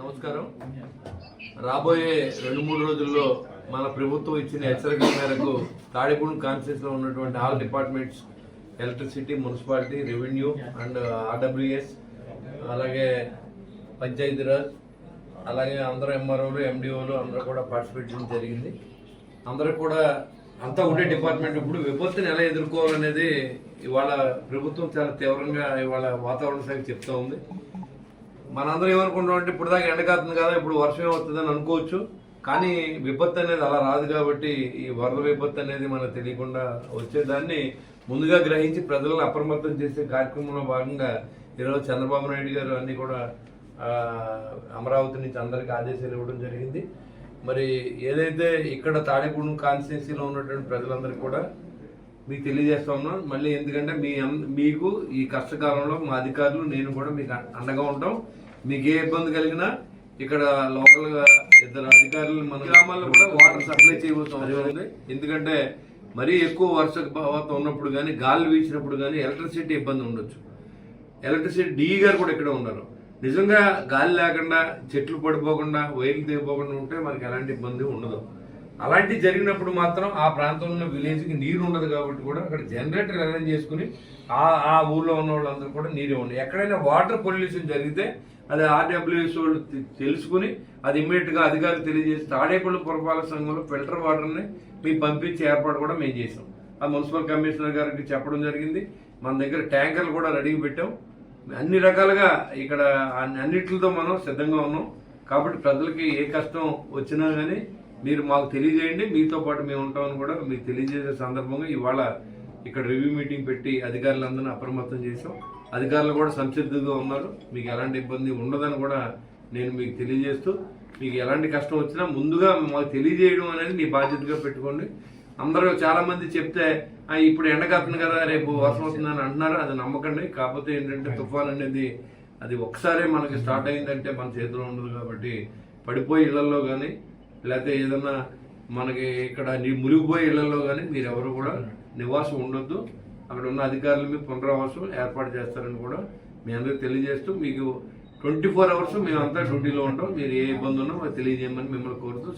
నమస్కారం. రాబోయే రెండు మూడు రోజుల్లో మన ప్రభుత్వం ఇచ్చిన హెచ్చరికల మేరకు తాడిపూడి కాన్స్టిట్యూన్స్లో ఉన్నటువంటి all departments electricity municipality revenue and RWS అలాగే పంచాయతీరాజ్ అలాగే అందరూ ఎంఆర్ఓలు ఎండిఓలు అందరూ కూడా పార్టిసిపేట్ చేయడం జరిగింది. అందరూ కూడా అంతా ఉండే డిపార్ట్మెంట్ ఇప్పుడు విపత్తుని ఎలా ఎదుర్కోవాలనేది ఇవాళ ప్రభుత్వం చాలా తీవ్రంగా ఇవాళ వాతావరణ శాఖ చెప్తా ఉంది. మనందరం ఏమనుకుంటాం అంటే ఇప్పుడు దాకా ఎండ కదా ఇప్పుడు వర్షం వస్తుందని అనుకోవచ్చు. కానీ విపత్తు అనేది అలా రాదు కాబట్టి ఈ వరద విపత్తు అనేది మనకు తెలియకుండా వచ్చేదాన్ని ముందుగా గ్రహించి ప్రజలను అప్రమత్తం చేసే కార్యక్రమంలో భాగంగా ఈరోజు చంద్రబాబు నాయుడు గారు అన్నీ కూడా అమరావతి నుంచి అందరికీ ఆదేశాలు ఇవ్వడం జరిగింది. మరి ఏదైతే ఇక్కడ తాడేపూడి కాన్స్టిట్యున్సీలో ఉన్నటువంటి ప్రజలందరికీ కూడా మీకు తెలియజేస్తా ఉన్నాం. మళ్ళీ ఎందుకంటే మీ మీకు ఈ కష్టకాలంలో మా అధికారులు నేను కూడా మీకు అండగా ఉంటాం. మీకు ఏ ఇబ్బంది కలిగినా ఇక్కడ లోకల్గా ఇద్దరు అధికారులు మన గ్రామాల్లో కూడా వాటర్ సప్లై చేయవలసిన ఉంది. ఎందుకంటే మరీ ఎక్కువ వర్షపాతం ఉన్నప్పుడు కానీ గాలి వీచినప్పుడు కానీ ఎలక్ట్రిసిటీ ఇబ్బంది ఉండొచ్చు. ఎలక్ట్రిసిటీ డీ గారు కూడా ఇక్కడ ఉన్నారు. నిజంగా గాలి లేకుండా చెట్లు పడిపోకుండా వైర్లు తెగిపోకుండా ఉంటే మనకి ఎలాంటి ఇబ్బంది ఉండదు. అలాంటి జరిగినప్పుడు మాత్రం ఆ ప్రాంతంలో విలేజ్కి నీరు ఉండదు కాబట్టి కూడా అక్కడ జనరేటర్ అరేంజ్ చేసుకుని ఆ ఆ ఊర్లో ఉన్న వాళ్ళందరూ కూడా నీరు ఉండి ఎక్కడైనా వాటర్ పొల్యూషన్ జరిగితే అది ఆర్డబ్ల్యూఎస్ వాళ్ళు తెలుసుకుని అది ఇమ్మీడియట్గా అధికారులు తెలియజేసి తాడేపల్లి పురపాలక సంఘంలో ఫిల్టర్ వాటర్ని మీకు పంపించే ఏర్పాటు కూడా మేము చేసాం ఆ మున్సిపల్ కమిషనర్ గారికి చెప్పడం జరిగింది. మన దగ్గర ట్యాంకర్లు కూడా రెడీగా పెట్టాం. అన్ని రకాలుగా ఇక్కడ అన్ని- అన్నిటితో మనం సిద్ధంగా ఉన్నాం. కాబట్టి ప్రజలకి ఏ కష్టం వచ్చినా కానీ మీరు మాకు తెలియజేయండి. మీతో పాటు మేము ఉంటామని కూడా మీకు తెలియజేసే సందర్భంగా ఇవాళ ఇక్కడ రివ్యూ మీటింగ్ పెట్టి అధికారులందరినీ అప్రమత్తం చేసాం అధికారులు కూడా సంసిద్ధంగా ఉన్నారు. మీకు ఎలాంటి ఇబ్బంది ఉండదని కూడా నేను మీకు తెలియజేస్తూ మీకు ఎలాంటి కష్టం వచ్చినా ముందుగా మాకు తెలియజేయడం అనేది మీ బాధ్యతగా పెట్టుకోండి. అందరూ చాలామంది చెప్తే ఇప్పుడు ఎండ కాస్తుంది కదా రేపు వర్షం వస్తుందని అంటున్నారు. అది నమ్మకండి. కాకపోతే ఏంటంటే తుఫాన్ అనేది అది ఒకసారి మనకి స్టార్ట్ అయిందంటే మన చేతిలో ఉండదు కాబట్టి పడిపోయి ఇళ్ళలో కానీ లేకపోతే ఏదన్నా మనకి ఇక్కడ నీ మునిగిపోయే ఇళ్ళలో కానీ మీరు ఎవరు కూడా నివాసం ఉండొద్దు. అక్కడ ఉన్న అధికారులు మీద పునరావాసం ఏర్పాటు చేస్తారని కూడా మీ అందరికి తెలియజేస్తూ మీకు ట్వంటీ ఫోర్ అవర్స్ మేమంతా డ్యూటీలో ఉంటాం. మీరు ఏ ఇబ్బంది ఉన్నా తెలియజేయమని మిమ్మల్ని కోరుతూ